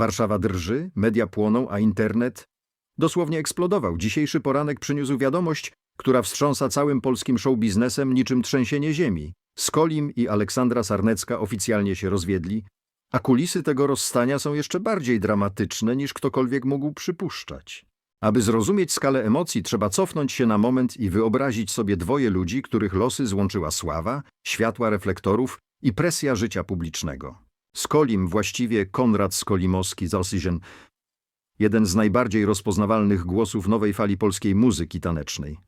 Warszawa drży, media płoną, a internet dosłownie eksplodował. Dzisiejszy poranek przyniósł wiadomość, która wstrząsa całym polskim showbiznesem niczym trzęsienie ziemi. Skolim i Aleksandra Sarnecka oficjalnie się rozwiedli, a kulisy tego rozstania są jeszcze bardziej dramatyczne niż ktokolwiek mógł przypuszczać. Aby zrozumieć skalę emocji, trzeba cofnąć się na moment i wyobrazić sobie dwoje ludzi, których losy złączyła sława, światła reflektorów i presja życia publicznego. Skolim, właściwie Konrad Skolimowski z Osyzien, jeden z najbardziej rozpoznawalnych głosów nowej fali polskiej muzyki tanecznej.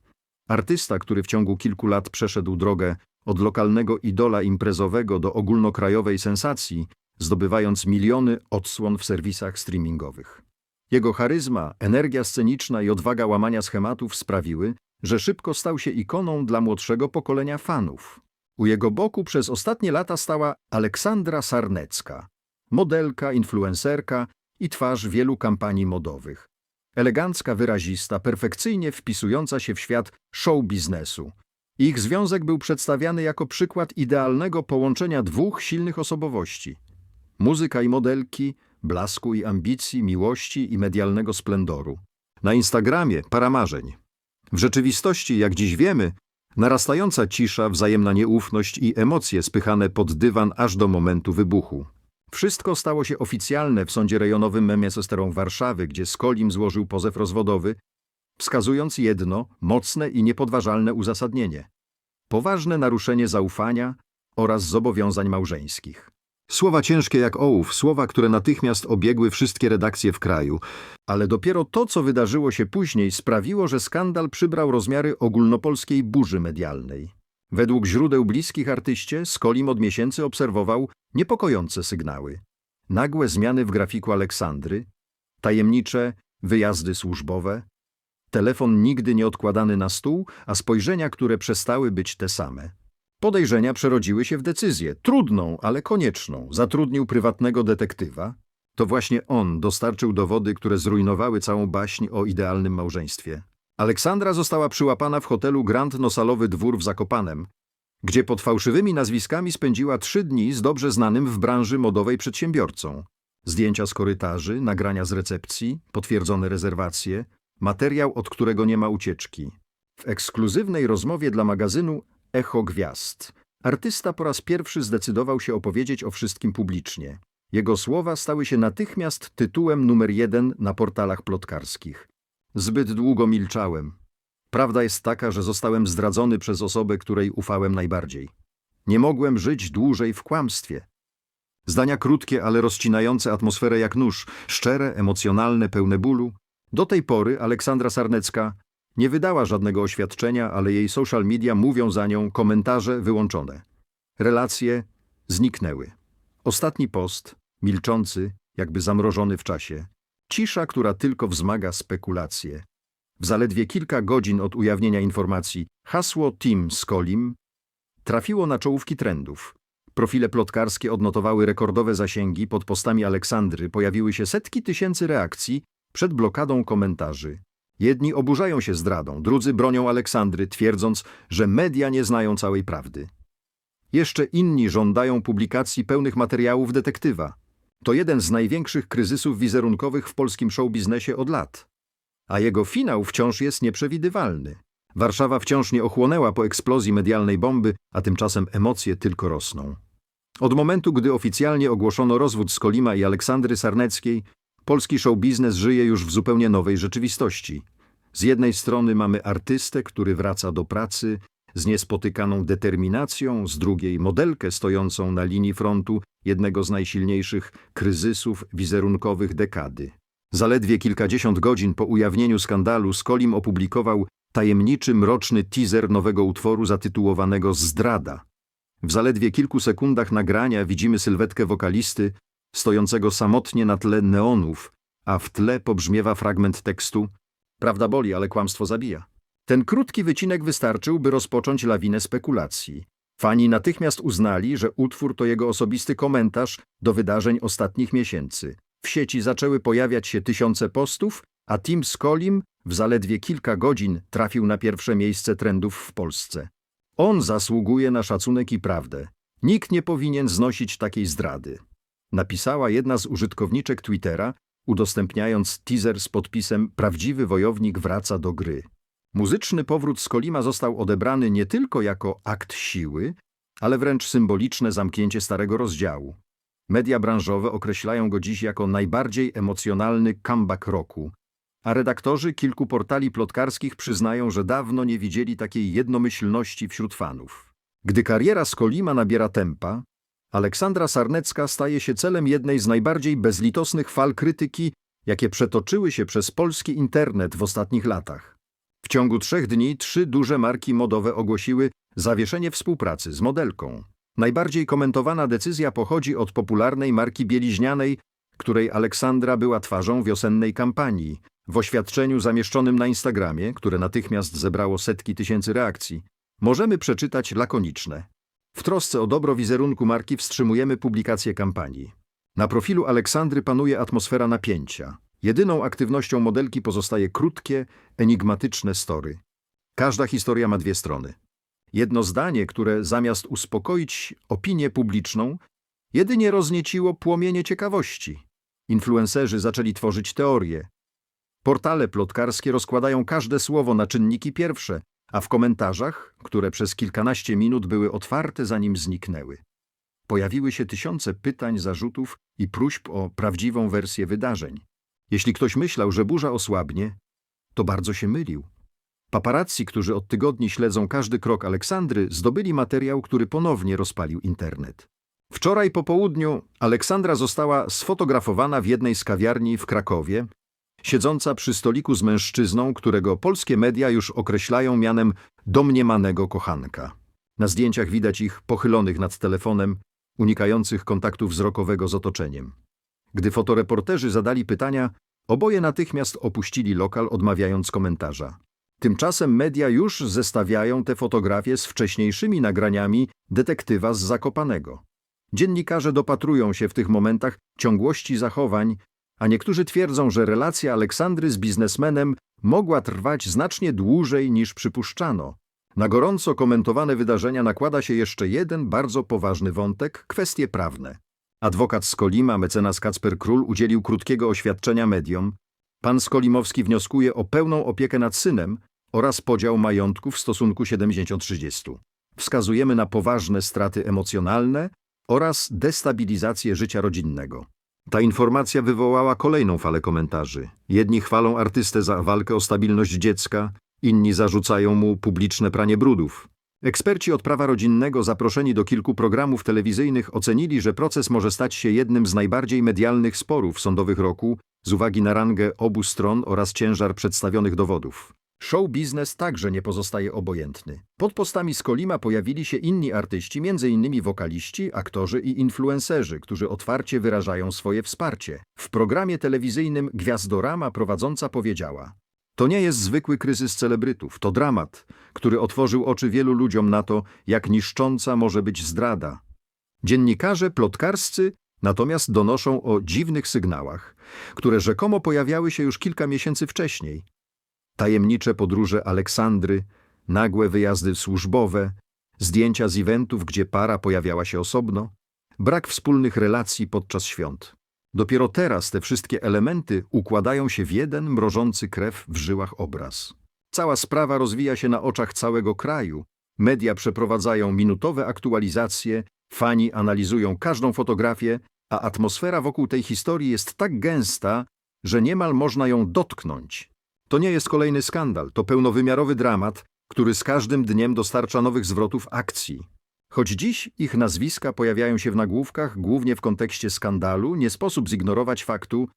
Artysta, który w ciągu kilku lat przeszedł drogę od lokalnego idola imprezowego do ogólnokrajowej sensacji, zdobywając miliony odsłon w serwisach streamingowych. Jego charyzma, energia sceniczna i odwaga łamania schematów sprawiły, że szybko stał się ikoną dla młodszego pokolenia fanów. U jego boku przez ostatnie lata stała Aleksandra Sarnecka, modelka, influencerka i twarz wielu kampanii modowych. Elegancka, wyrazista, perfekcyjnie wpisująca się w świat show biznesu. Ich związek był przedstawiany jako przykład idealnego połączenia dwóch silnych osobowości. Muzyka i modelki, blasku i ambicji, miłości i medialnego splendoru. Na Instagramie para marzeń. W rzeczywistości, jak dziś wiemy, narastająca cisza, wzajemna nieufność i emocje spychane pod dywan aż do momentu wybuchu. Wszystko stało się oficjalne w sądzie rejonowym Memiesosterą Warszawy, gdzie Skolim złożył pozew rozwodowy, wskazując jedno, mocne i niepodważalne uzasadnienie. Poważne naruszenie zaufania oraz zobowiązań małżeńskich. Słowa ciężkie jak ołów, słowa, które natychmiast obiegły wszystkie redakcje w kraju. Ale dopiero to, co wydarzyło się później, sprawiło, że skandal przybrał rozmiary ogólnopolskiej burzy medialnej. Według źródeł bliskich artyście, Skolim od miesięcy obserwował niepokojące sygnały. Nagłe zmiany w grafiku Aleksandry, tajemnicze wyjazdy służbowe, telefon nigdy nie odkładany na stół, a spojrzenia, które przestały być te same. Podejrzenia przerodziły się w decyzję, trudną, ale konieczną. Zatrudnił prywatnego detektywa. To właśnie on dostarczył dowody, które zrujnowały całą baśń o idealnym małżeństwie. Aleksandra została przyłapana w hotelu Grand Nosalowy Dwór w Zakopanem, gdzie pod fałszywymi nazwiskami spędziła trzy dni z dobrze znanym w branży modowej przedsiębiorcą. Zdjęcia z korytarzy, nagrania z recepcji, potwierdzone rezerwacje, materiał, od którego nie ma ucieczki. W ekskluzywnej rozmowie dla magazynu Echo Gwiazd artysta po raz pierwszy zdecydował się opowiedzieć o wszystkim publicznie. Jego słowa stały się natychmiast tytułem numer jeden na portalach plotkarskich. Zbyt długo milczałem. Prawda jest taka, że zostałem zdradzony przez osobę, której ufałem najbardziej. Nie mogłem żyć dłużej w kłamstwie. Zdania krótkie, ale rozcinające atmosferę jak nóż, szczere, emocjonalne, pełne bólu. Do tej pory Aleksandra Sarnecka nie wydała żadnego oświadczenia, ale jej social media mówią za nią komentarze wyłączone. Relacje zniknęły. Ostatni post, milczący, jakby zamrożony w czasie. Cisza, która tylko wzmaga spekulacje. W zaledwie kilka godzin od ujawnienia informacji hasło Team Skolim trafiło na czołówki trendów. Profile plotkarskie odnotowały rekordowe zasięgi, pod postami Aleksandry pojawiły się setki tysięcy reakcji przed blokadą komentarzy. Jedni oburzają się zdradą, drudzy bronią Aleksandry, twierdząc, że media nie znają całej prawdy. Jeszcze inni żądają publikacji pełnych materiałów detektywa. To jeden z największych kryzysów wizerunkowych w polskim showbiznesie od lat. A jego finał wciąż jest nieprzewidywalny. Warszawa wciąż nie ochłonęła po eksplozji medialnej bomby, a tymczasem emocje tylko rosną. Od momentu, gdy oficjalnie ogłoszono rozwód Skolima i Aleksandry Sarneckiej, polski showbiznes żyje już w zupełnie nowej rzeczywistości. Z jednej strony mamy artystę, który wraca do pracy z niespotykaną determinacją, z drugiej modelkę stojącą na linii frontu jednego z najsilniejszych kryzysów wizerunkowych dekady. Zaledwie kilkadziesiąt godzin po ujawnieniu skandalu Skolim opublikował tajemniczy, mroczny teaser nowego utworu zatytułowanego Zdrada. W zaledwie kilku sekundach nagrania widzimy sylwetkę wokalisty stojącego samotnie na tle neonów, a w tle pobrzmiewa fragment tekstu Prawda boli, ale kłamstwo zabija. Ten krótki wycinek wystarczył, by rozpocząć lawinę spekulacji. Fani natychmiast uznali, że utwór to jego osobisty komentarz do wydarzeń ostatnich miesięcy. W sieci zaczęły pojawiać się tysiące postów, a Tim Skolim w zaledwie kilka godzin trafił na pierwsze miejsce trendów w Polsce. On zasługuje na szacunek i prawdę. Nikt nie powinien znosić takiej zdrady. Napisała jedna z użytkowniczek Twittera, udostępniając teaser z podpisem Prawdziwy wojownik wraca do gry. Muzyczny powrót Skolima został odebrany nie tylko jako akt siły, ale wręcz symboliczne zamknięcie starego rozdziału. Media branżowe określają go dziś jako najbardziej emocjonalny comeback roku, a redaktorzy kilku portali plotkarskich przyznają, że dawno nie widzieli takiej jednomyślności wśród fanów. Gdy kariera Skolima nabiera tempa, Aleksandra Sarnecka staje się celem jednej z najbardziej bezlitosnych fal krytyki, jakie przetoczyły się przez polski internet w ostatnich latach. W ciągu trzech dni trzy duże marki modowe ogłosiły zawieszenie współpracy z modelką. Najbardziej komentowana decyzja pochodzi od popularnej marki bieliźnianej, której Aleksandra była twarzą wiosennej kampanii. W oświadczeniu zamieszczonym na Instagramie, które natychmiast zebrało setki tysięcy reakcji, możemy przeczytać lakoniczne. W trosce o dobro wizerunku marki wstrzymujemy publikację kampanii. Na profilu Aleksandry panuje atmosfera napięcia. Jedyną aktywnością modelki pozostaje krótkie, enigmatyczne story. Każda historia ma dwie strony. Jedno zdanie, które zamiast uspokoić opinię publiczną, jedynie roznieciło płomienie ciekawości. Influencerzy zaczęli tworzyć teorie. Portale plotkarskie rozkładają każde słowo na czynniki pierwsze, a w komentarzach, które przez kilkanaście minut były otwarte zanim zniknęły, pojawiły się tysiące pytań, zarzutów i próśb o prawdziwą wersję wydarzeń. Jeśli ktoś myślał, że burza osłabnie, to bardzo się mylił. Paparazzi, którzy od tygodni śledzą każdy krok Aleksandry, zdobyli materiał, który ponownie rozpalił internet. Wczoraj po południu Aleksandra została sfotografowana w jednej z kawiarni w Krakowie, siedząca przy stoliku z mężczyzną, którego polskie media już określają mianem domniemanego kochanka. Na zdjęciach widać ich pochylonych nad telefonem, unikających kontaktu wzrokowego z otoczeniem. Gdy fotoreporterzy zadali pytania, oboje natychmiast opuścili lokal, odmawiając komentarza. Tymczasem media już zestawiają te fotografie z wcześniejszymi nagraniami detektywa z Zakopanego. Dziennikarze dopatrują się w tych momentach ciągłości zachowań, a niektórzy twierdzą, że relacja Aleksandry z biznesmenem mogła trwać znacznie dłużej niż przypuszczano. Na gorąco komentowane wydarzenia nakłada się jeszcze jeden bardzo poważny wątek kwestie prawne. Adwokat Skolima, mecenas Kacper Król, udzielił krótkiego oświadczenia mediom. Pan Skolimowski wnioskuje o pełną opiekę nad synem oraz podział majątku w stosunku 70-30. Wskazujemy na poważne straty emocjonalne oraz destabilizację życia rodzinnego. Ta informacja wywołała kolejną falę komentarzy. Jedni chwalą artystę za walkę o stabilność dziecka, inni zarzucają mu publiczne pranie brudów. Eksperci od prawa rodzinnego zaproszeni do kilku programów telewizyjnych ocenili, że proces może stać się jednym z najbardziej medialnych sporów sądowych roku z uwagi na rangę obu stron oraz ciężar przedstawionych dowodów. Show biznes także nie pozostaje obojętny. Pod postami Skolima pojawili się inni artyści, m.in. wokaliści, aktorzy i influencerzy, którzy otwarcie wyrażają swoje wsparcie. W programie telewizyjnym Gwiazdorama prowadząca powiedziała To nie jest zwykły kryzys celebrytów, to dramat, który otworzył oczy wielu ludziom na to, jak niszcząca może być zdrada. Dziennikarze plotkarscy natomiast donoszą o dziwnych sygnałach, które rzekomo pojawiały się już kilka miesięcy wcześniej tajemnicze podróże Aleksandry, nagłe wyjazdy służbowe, zdjęcia z eventów, gdzie para pojawiała się osobno, brak wspólnych relacji podczas świąt. Dopiero teraz te wszystkie elementy układają się w jeden mrożący krew w żyłach obraz. Cała sprawa rozwija się na oczach całego kraju. Media przeprowadzają minutowe aktualizacje, fani analizują każdą fotografię, a atmosfera wokół tej historii jest tak gęsta, że niemal można ją dotknąć. To nie jest kolejny skandal, to pełnowymiarowy dramat, który z każdym dniem dostarcza nowych zwrotów akcji. Choć dziś ich nazwiska pojawiają się w nagłówkach głównie w kontekście skandalu, nie sposób zignorować faktu,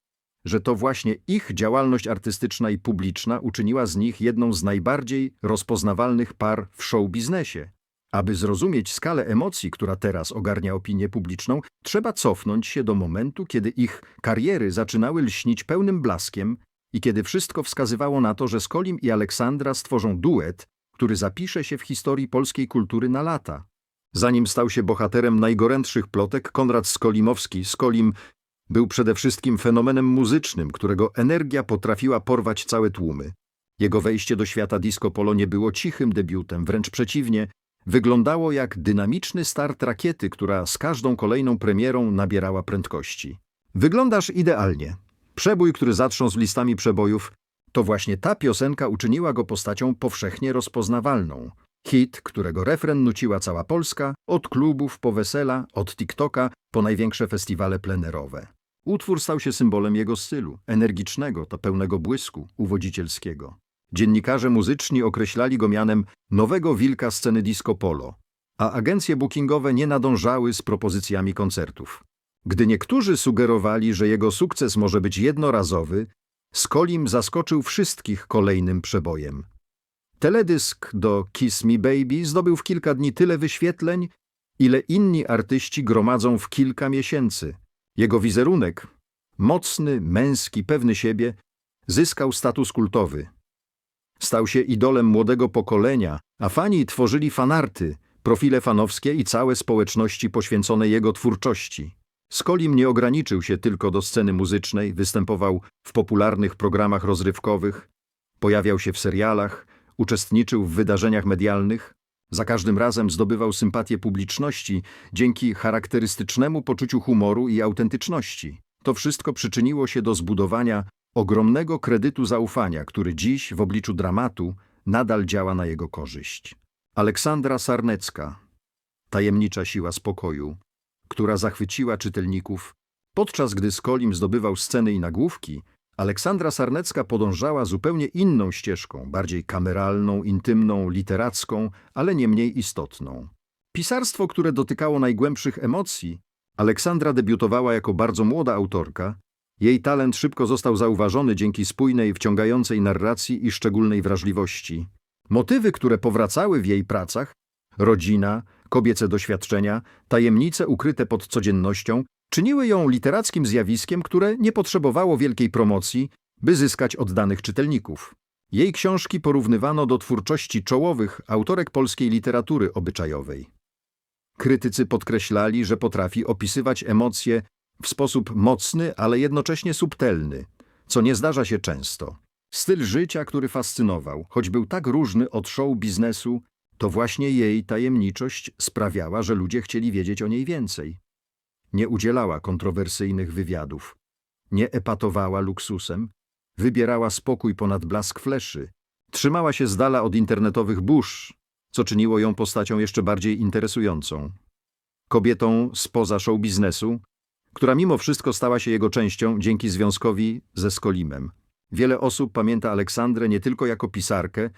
że to właśnie ich działalność artystyczna i publiczna uczyniła z nich jedną z najbardziej rozpoznawalnych par w show biznesie. Aby zrozumieć skalę emocji, która teraz ogarnia opinię publiczną, trzeba cofnąć się do momentu, kiedy ich kariery zaczynały lśnić pełnym blaskiem, i kiedy wszystko wskazywało na to, że Skolim i Aleksandra stworzą duet, który zapisze się w historii polskiej kultury na lata. Zanim stał się bohaterem najgorętszych plotek, Konrad Skolimowski, Skolim, był przede wszystkim fenomenem muzycznym, którego energia potrafiła porwać całe tłumy. Jego wejście do świata disco polo nie było cichym debiutem, wręcz przeciwnie, wyglądało jak dynamiczny start rakiety, która z każdą kolejną premierą nabierała prędkości. Wyglądasz idealnie. Przebój, który zatrząsł listami przebojów, to właśnie ta piosenka uczyniła go postacią powszechnie rozpoznawalną. Hit, którego refren nuciła cała Polska, od klubów po wesela, od TikToka po największe festiwale plenerowe. Utwór stał się symbolem jego stylu, energicznego, to pełnego błysku, uwodzicielskiego. Dziennikarze muzyczni określali go mianem nowego wilka sceny disco polo, a agencje bookingowe nie nadążały z propozycjami koncertów. Gdy niektórzy sugerowali, że jego sukces może być jednorazowy, Skolim zaskoczył wszystkich kolejnym przebojem. Teledysk do Kiss Me Baby zdobył w kilka dni tyle wyświetleń, ile inni artyści gromadzą w kilka miesięcy. Jego wizerunek, mocny, męski, pewny siebie, zyskał status kultowy. Stał się idolem młodego pokolenia, a fani tworzyli fanarty, profile fanowskie i całe społeczności poświęcone jego twórczości. Skolim nie ograniczył się tylko do sceny muzycznej, występował w popularnych programach rozrywkowych, pojawiał się w serialach, uczestniczył w wydarzeniach medialnych. Za każdym razem zdobywał sympatię publiczności dzięki charakterystycznemu poczuciu humoru i autentyczności. To wszystko przyczyniło się do zbudowania ogromnego kredytu zaufania, który dziś w obliczu dramatu nadal działa na jego korzyść. Aleksandra Sarnecka, tajemnicza siła spokoju, która zachwyciła czytelników. Podczas gdy Skolim zdobywał sceny i nagłówki, Aleksandra Sarnecka podążała zupełnie inną ścieżką, bardziej kameralną, intymną, literacką, ale nie mniej istotną. Pisarstwo, które dotykało najgłębszych emocji, Aleksandra debiutowała jako bardzo młoda autorka. Jej talent szybko został zauważony dzięki spójnej, wciągającej narracji i szczególnej wrażliwości. Motywy, które powracały w jej pracach rodzina, kobiece doświadczenia, tajemnice ukryte pod codziennością czyniły ją literackim zjawiskiem, które nie potrzebowało wielkiej promocji, by zyskać oddanych czytelników. Jej książki porównywano do twórczości czołowych autorek polskiej literatury obyczajowej. Krytycy podkreślali, że potrafi opisywać emocje w sposób mocny, ale jednocześnie subtelny, co nie zdarza się często. Styl życia, który fascynował, choć był tak różny od show biznesu, to właśnie jej tajemniczość sprawiała, że ludzie chcieli wiedzieć o niej więcej. Nie udzielała kontrowersyjnych wywiadów, nie epatowała luksusem, wybierała spokój ponad blask fleszy, trzymała się z dala od internetowych burz, co czyniło ją postacią jeszcze bardziej interesującą. Kobietą spoza show biznesu, która mimo wszystko stała się jego częścią dzięki związkowi ze Skolimem. Wiele osób pamięta Aleksandrę nie tylko jako pisarkę,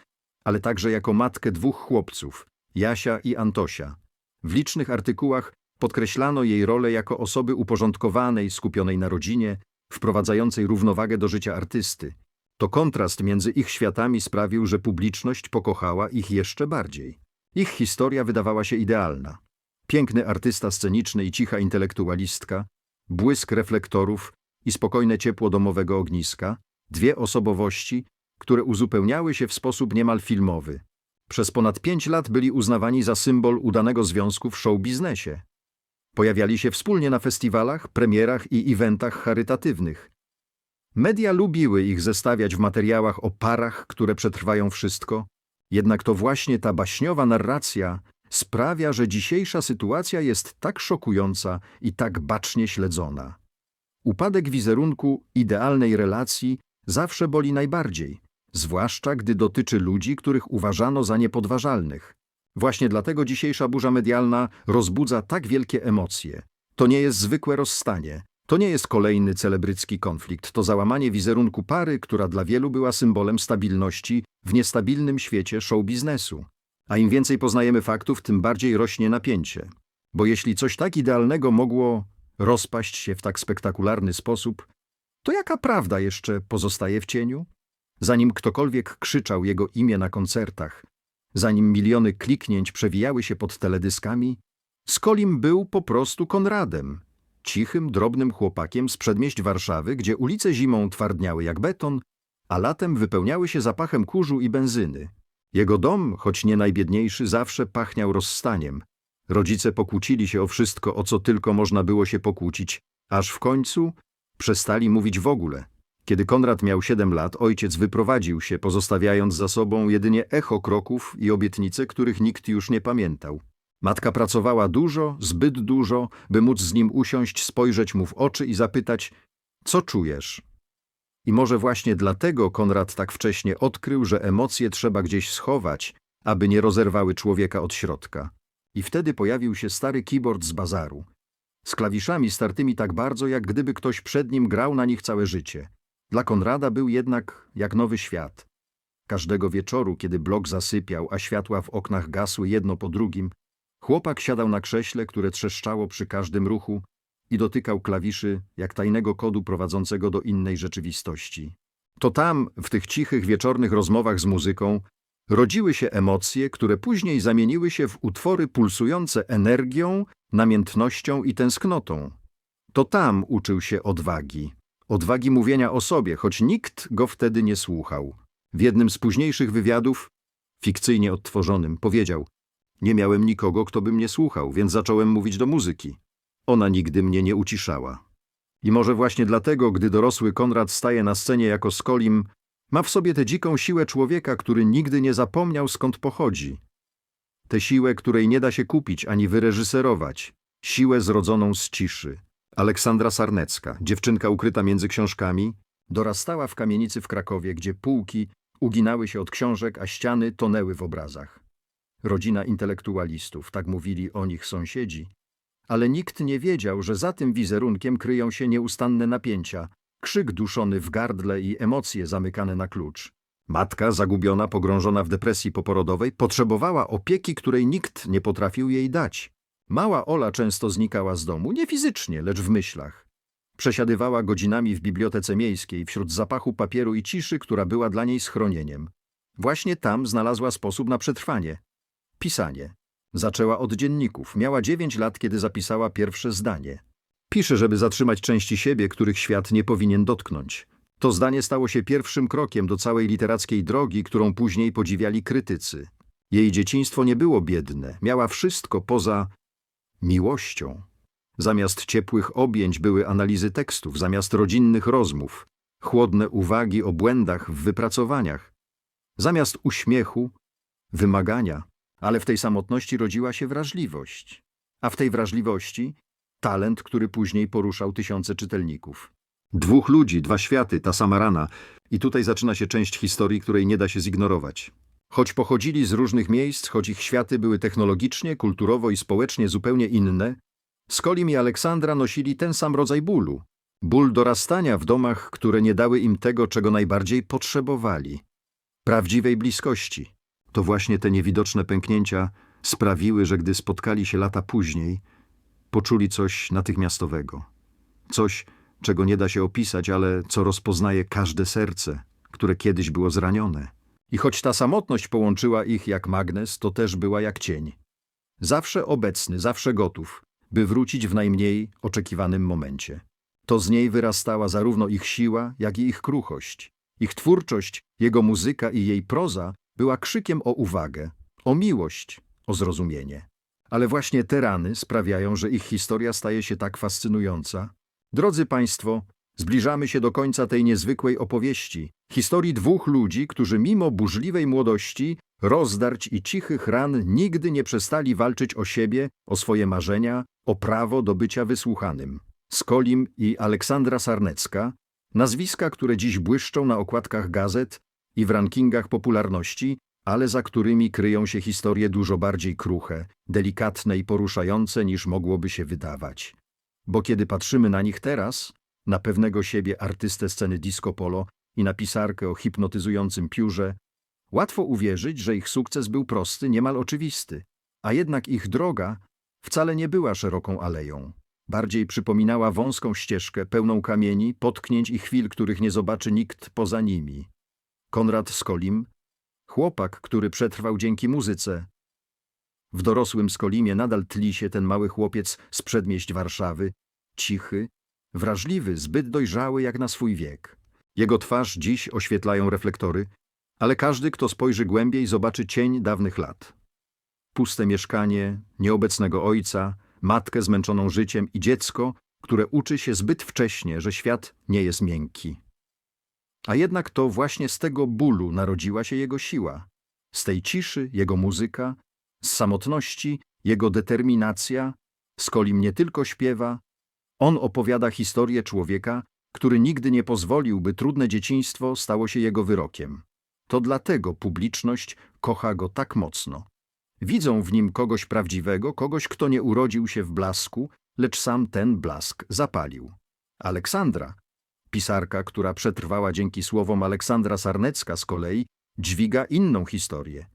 ale także jako matkę dwóch chłopców, Jasia i Antosia. W licznych artykułach podkreślano jej rolę jako osoby uporządkowanej, skupionej na rodzinie, wprowadzającej równowagę do życia artysty. To kontrast między ich światami sprawił, że publiczność pokochała ich jeszcze bardziej. Ich historia wydawała się idealna. Piękny artysta sceniczny i cicha intelektualistka, błysk reflektorów i spokojne ciepło domowego ogniska, dwie osobowości, które uzupełniały się w sposób niemal filmowy. Przez ponad pięć lat byli uznawani za symbol udanego związku w show biznesie. Pojawiali się wspólnie na festiwalach, premierach i eventach charytatywnych. Media lubiły ich zestawiać w materiałach o parach, które przetrwają wszystko, jednak to właśnie ta baśniowa narracja sprawia, że dzisiejsza sytuacja jest tak szokująca i tak bacznie śledzona. Upadek wizerunku idealnej relacji zawsze boli najbardziej, zwłaszcza gdy dotyczy ludzi, których uważano za niepodważalnych. Właśnie dlatego dzisiejsza burza medialna rozbudza tak wielkie emocje. To nie jest zwykłe rozstanie, to nie jest kolejny celebrycki konflikt, to załamanie wizerunku pary, która dla wielu była symbolem stabilności w niestabilnym świecie show biznesu. A im więcej poznajemy faktów, tym bardziej rośnie napięcie. Bo jeśli coś tak idealnego mogło rozpaść się w tak spektakularny sposób, to jaka prawda jeszcze pozostaje w cieniu? Zanim ktokolwiek krzyczał jego imię na koncertach, zanim miliony kliknięć przewijały się pod teledyskami, Skolim był po prostu Konradem, cichym, drobnym chłopakiem z przedmieść Warszawy, gdzie ulice zimą twardniały jak beton, a latem wypełniały się zapachem kurzu i benzyny. Jego dom, choć nie najbiedniejszy, zawsze pachniał rozstaniem. Rodzice pokłócili się o wszystko, o co tylko można było się pokłócić, aż w końcu przestali mówić w ogóle. Kiedy Konrad miał siedem lat, ojciec wyprowadził się, pozostawiając za sobą jedynie echo kroków i obietnice, których nikt już nie pamiętał. Matka pracowała dużo, zbyt dużo, by móc z nim usiąść, spojrzeć mu w oczy i zapytać, co czujesz? I może właśnie dlatego Konrad tak wcześnie odkrył, że emocje trzeba gdzieś schować, aby nie rozerwały człowieka od środka. I wtedy pojawił się stary keyboard z bazaru. Z klawiszami startymi tak bardzo, jak gdyby ktoś przed nim grał na nich całe życie. Dla Konrada był jednak jak nowy świat. Każdego wieczoru, kiedy blok zasypiał, a światła w oknach gasły jedno po drugim, chłopak siadał na krześle, które trzeszczało przy każdym ruchu i dotykał klawiszy jak tajnego kodu prowadzącego do innej rzeczywistości. To tam, w tych cichych wieczornych rozmowach z muzyką, rodziły się emocje, które później zamieniły się w utwory pulsujące energią, namiętnością i tęsknotą. To tam uczył się odwagi. Odwagi mówienia o sobie, choć nikt go wtedy nie słuchał. W jednym z późniejszych wywiadów, fikcyjnie odtworzonym, powiedział Nie miałem nikogo, kto by mnie słuchał, więc zacząłem mówić do muzyki. Ona nigdy mnie nie uciszała. I może właśnie dlatego, gdy dorosły Konrad staje na scenie jako Skolim, ma w sobie tę dziką siłę człowieka, który nigdy nie zapomniał skąd pochodzi. Tę siłę, której nie da się kupić ani wyreżyserować. Siłę zrodzoną z ciszy. Aleksandra Sarnecka, dziewczynka ukryta między książkami, dorastała w kamienicy w Krakowie, gdzie półki uginały się od książek, a ściany tonęły w obrazach. Rodzina intelektualistów, tak mówili o nich sąsiedzi, ale nikt nie wiedział, że za tym wizerunkiem kryją się nieustanne napięcia, krzyk duszony w gardle i emocje zamykane na klucz. Matka, zagubiona, pogrążona w depresji poporodowej, potrzebowała opieki, której nikt nie potrafił jej dać. Mała Ola często znikała z domu, nie fizycznie, lecz w myślach. Przesiadywała godzinami w bibliotece miejskiej, wśród zapachu papieru i ciszy, która była dla niej schronieniem. Właśnie tam znalazła sposób na przetrwanie. Pisanie. Zaczęła od dzienników. Miała dziewięć lat, kiedy zapisała pierwsze zdanie. Pisze, żeby zatrzymać części siebie, których świat nie powinien dotknąć. To zdanie stało się pierwszym krokiem do całej literackiej drogi, którą później podziwiali krytycy. Jej dzieciństwo nie było biedne, miała wszystko poza miłością. Zamiast ciepłych objęć były analizy tekstów, zamiast rodzinnych rozmów, chłodne uwagi o błędach w wypracowaniach. Zamiast uśmiechu, wymagania, ale w tej samotności rodziła się wrażliwość. A w tej wrażliwości talent, który później poruszał tysiące czytelników. Dwóch ludzi, dwa światy, ta sama rana. I tutaj zaczyna się część historii, której nie da się zignorować. Choć pochodzili z różnych miejsc, choć ich światy były technologicznie, kulturowo i społecznie zupełnie inne, Skolim i Aleksandra nosili ten sam rodzaj bólu. Ból dorastania w domach, które nie dały im tego, czego najbardziej potrzebowali. Prawdziwej bliskości. To właśnie te niewidoczne pęknięcia sprawiły, że gdy spotkali się lata później, poczuli coś natychmiastowego. Coś, czego nie da się opisać, ale co rozpoznaje każde serce, które kiedyś było zranione. I choć ta samotność połączyła ich jak magnes, to też była jak cień. Zawsze obecny, zawsze gotów, by wrócić w najmniej oczekiwanym momencie. To z niej wyrastała zarówno ich siła, jak i ich kruchość. Ich twórczość, jego muzyka i jej proza była krzykiem o uwagę, o miłość, o zrozumienie. Ale właśnie te rany sprawiają, że ich historia staje się tak fascynująca. Drodzy Państwo, zbliżamy się do końca tej niezwykłej opowieści, historii dwóch ludzi, którzy mimo burzliwej młodości, rozdarć i cichych ran nigdy nie przestali walczyć o siebie, o swoje marzenia, o prawo do bycia wysłuchanym. Skolim i Aleksandra Sarnecka, nazwiska, które dziś błyszczą na okładkach gazet i w rankingach popularności, ale za którymi kryją się historie dużo bardziej kruche, delikatne i poruszające niż mogłoby się wydawać. Bo kiedy patrzymy na nich teraz, na pewnego siebie artystę sceny disco polo i na pisarkę o hipnotyzującym piórze, łatwo uwierzyć, że ich sukces był prosty, niemal oczywisty, a jednak ich droga wcale nie była szeroką aleją. Bardziej przypominała wąską ścieżkę pełną kamieni, potknięć i chwil, których nie zobaczy nikt poza nimi. Konrad Skolim, chłopak, który przetrwał dzięki muzyce. W dorosłym Skolimie nadal tli się ten mały chłopiec z przedmieść Warszawy, cichy, wrażliwy, zbyt dojrzały jak na swój wiek. Jego twarz dziś oświetlają reflektory, ale każdy, kto spojrzy głębiej, zobaczy cień dawnych lat. Puste mieszkanie, nieobecnego ojca, matkę zmęczoną życiem i dziecko, które uczy się zbyt wcześnie, że świat nie jest miękki. A jednak to właśnie z tego bólu narodziła się jego siła. Z tej ciszy jego muzyka, z samotności jego determinacja, z kolim nie tylko śpiewa, on opowiada historię człowieka, który nigdy nie pozwolił, by trudne dzieciństwo stało się jego wyrokiem. To dlatego publiczność kocha go tak mocno. Widzą w nim kogoś prawdziwego, kogoś, kto nie urodził się w blasku, lecz sam ten blask zapalił. Aleksandra, pisarka, która przetrwała dzięki słowom Aleksandra Sarnecka z kolei, dźwiga inną historię.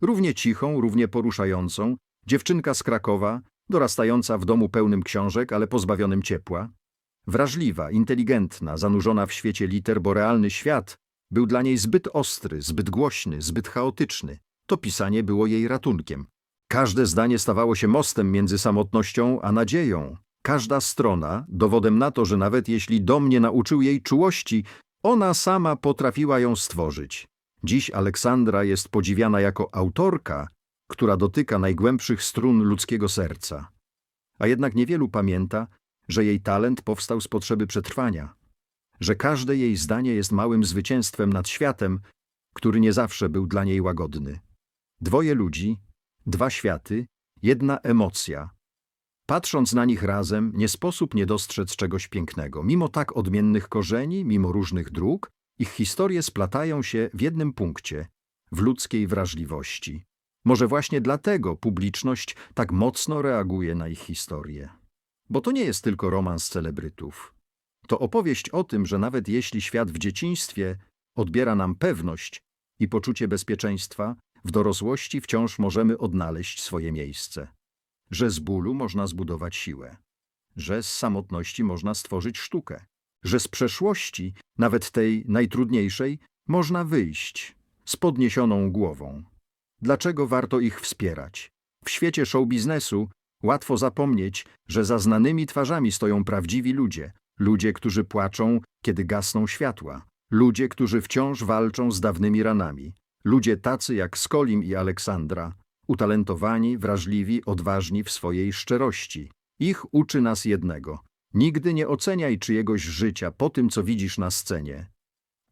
Równie cichą, równie poruszającą, dziewczynka z Krakowa, dorastająca w domu pełnym książek, ale pozbawionym ciepła. Wrażliwa, inteligentna, zanurzona w świecie liter, bo realny świat był dla niej zbyt ostry, zbyt głośny, zbyt chaotyczny. To pisanie było jej ratunkiem. Każde zdanie stawało się mostem między samotnością a nadzieją. Każda strona dowodem na to, że nawet jeśli dom nie nauczył jej czułości, ona sama potrafiła ją stworzyć. Dziś Aleksandra jest podziwiana jako autorka, która dotyka najgłębszych strun ludzkiego serca. A jednak niewielu pamięta, że jej talent powstał z potrzeby przetrwania, że każde jej zdanie jest małym zwycięstwem nad światem, który nie zawsze był dla niej łagodny. Dwoje ludzi, dwa światy, jedna emocja. Patrząc na nich razem, nie sposób nie dostrzec czegoś pięknego. Mimo tak odmiennych korzeni, mimo różnych dróg, ich historie splatają się w jednym punkcie w ludzkiej wrażliwości. Może właśnie dlatego publiczność tak mocno reaguje na ich historię. Bo to nie jest tylko romans celebrytów. To opowieść o tym, że nawet jeśli świat w dzieciństwie odbiera nam pewność i poczucie bezpieczeństwa, w dorosłości wciąż możemy odnaleźć swoje miejsce. Że z bólu można zbudować siłę. Że z samotności można stworzyć sztukę. Że z przeszłości, nawet tej najtrudniejszej, można wyjść z podniesioną głową. Dlaczego warto ich wspierać? W świecie show biznesu łatwo zapomnieć, że za znanymi twarzami stoją prawdziwi ludzie. Ludzie, którzy płaczą, kiedy gasną światła. Ludzie, którzy wciąż walczą z dawnymi ranami. Ludzie tacy jak Skolim i Aleksandra, utalentowani, wrażliwi, odważni w swojej szczerości. Ich uczy nas jednego. Nigdy nie oceniaj czyjegoś życia po tym, co widzisz na scenie.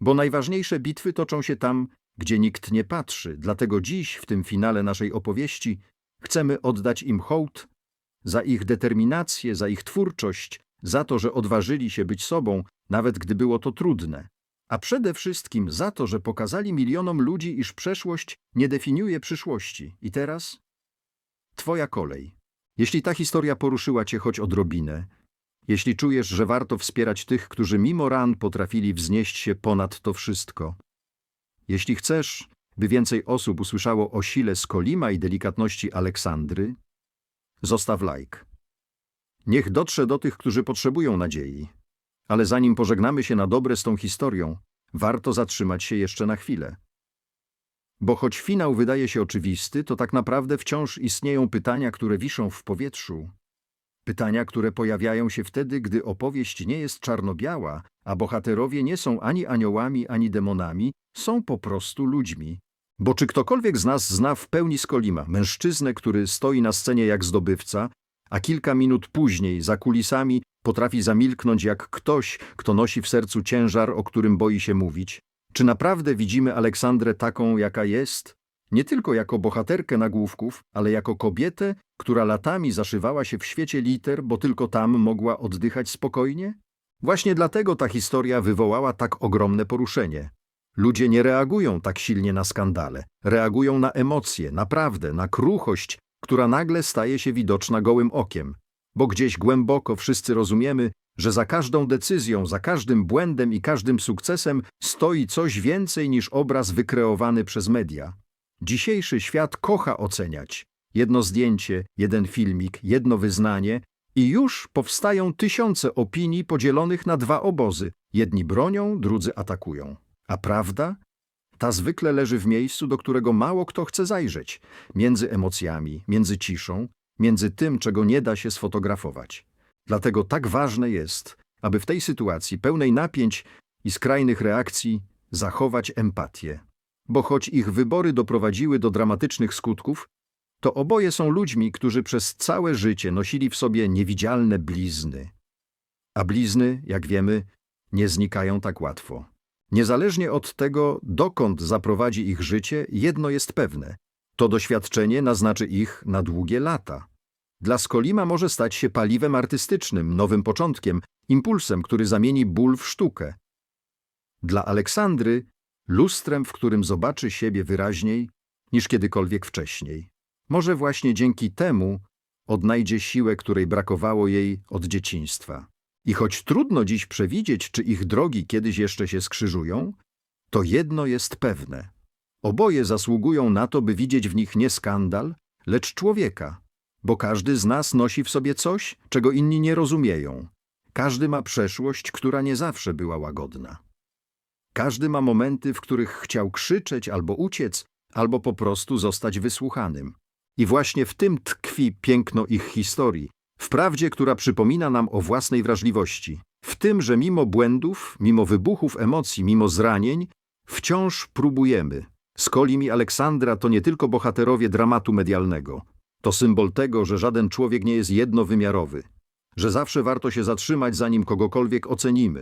Bo najważniejsze bitwy toczą się tam, gdzie nikt nie patrzy. Dlatego dziś, w tym finale naszej opowieści, chcemy oddać im hołd za ich determinację, za ich twórczość, za to, że odważyli się być sobą, nawet gdy było to trudne. A przede wszystkim za to, że pokazali milionom ludzi, iż przeszłość nie definiuje przyszłości. I teraz? Twoja kolej. Jeśli ta historia poruszyła cię choć odrobinę, jeśli czujesz, że warto wspierać tych, którzy mimo ran potrafili wznieść się ponad to wszystko, jeśli chcesz, by więcej osób usłyszało o sile Skolima i delikatności Aleksandry, zostaw like. Niech dotrze do tych, którzy potrzebują nadziei. Ale zanim pożegnamy się na dobre z tą historią, warto zatrzymać się jeszcze na chwilę. Bo choć finał wydaje się oczywisty, to tak naprawdę wciąż istnieją pytania, które wiszą w powietrzu. Pytania, które pojawiają się wtedy, gdy opowieść nie jest czarno-biała, a bohaterowie nie są ani aniołami, ani demonami, są po prostu ludźmi. Bo czy ktokolwiek z nas zna w pełni Skolima, mężczyznę, który stoi na scenie jak zdobywca, a kilka minut później, za kulisami, potrafi zamilknąć jak ktoś, kto nosi w sercu ciężar, o którym boi się mówić? Czy naprawdę widzimy Aleksandrę taką, jaka jest? Nie tylko jako bohaterkę nagłówków, ale jako kobietę, która latami zaszywała się w świecie liter, bo tylko tam mogła oddychać spokojnie? Właśnie dlatego ta historia wywołała tak ogromne poruszenie. Ludzie nie reagują tak silnie na skandale, reagują na emocje, naprawdę, na kruchość, która nagle staje się widoczna gołym okiem, bo gdzieś głęboko wszyscy rozumiemy, że za każdą decyzją, za każdym błędem i każdym sukcesem stoi coś więcej niż obraz wykreowany przez media. Dzisiejszy świat kocha oceniać. Jedno zdjęcie, jeden filmik, jedno wyznanie i już powstają tysiące opinii podzielonych na dwa obozy. Jedni bronią, drudzy atakują. A prawda? Ta zwykle leży w miejscu, do którego mało kto chce zajrzeć, między emocjami, między ciszą, między tym, czego nie da się sfotografować. Dlatego tak ważne jest, aby w tej sytuacji pełnej napięć i skrajnych reakcji zachować empatię. Bo choć ich wybory doprowadziły do dramatycznych skutków, to oboje są ludźmi, którzy przez całe życie nosili w sobie niewidzialne blizny. A blizny, jak wiemy, nie znikają tak łatwo. Niezależnie od tego, dokąd zaprowadzi ich życie, jedno jest pewne. To doświadczenie naznaczy ich na długie lata. Dla Skolima może stać się paliwem artystycznym, nowym początkiem, impulsem, który zamieni ból w sztukę. Dla Aleksandry lustrem, w którym zobaczy siebie wyraźniej niż kiedykolwiek wcześniej. Może właśnie dzięki temu odnajdzie siłę, której brakowało jej od dzieciństwa. I choć trudno dziś przewidzieć, czy ich drogi kiedyś jeszcze się skrzyżują, to jedno jest pewne. Oboje zasługują na to, by widzieć w nich nie skandal, lecz człowieka, bo każdy z nas nosi w sobie coś, czego inni nie rozumieją. Każdy ma przeszłość, która nie zawsze była łagodna. Każdy ma momenty, w których chciał krzyczeć albo uciec, albo po prostu zostać wysłuchanym. I właśnie w tym tkwi piękno ich historii, w prawdzie, która przypomina nam o własnej wrażliwości, w tym, że mimo błędów, mimo wybuchów emocji, mimo zranień, wciąż próbujemy. Skolim i Aleksandra to nie tylko bohaterowie dramatu medialnego. To symbol tego, że żaden człowiek nie jest jednowymiarowy, że zawsze warto się zatrzymać, zanim kogokolwiek ocenimy.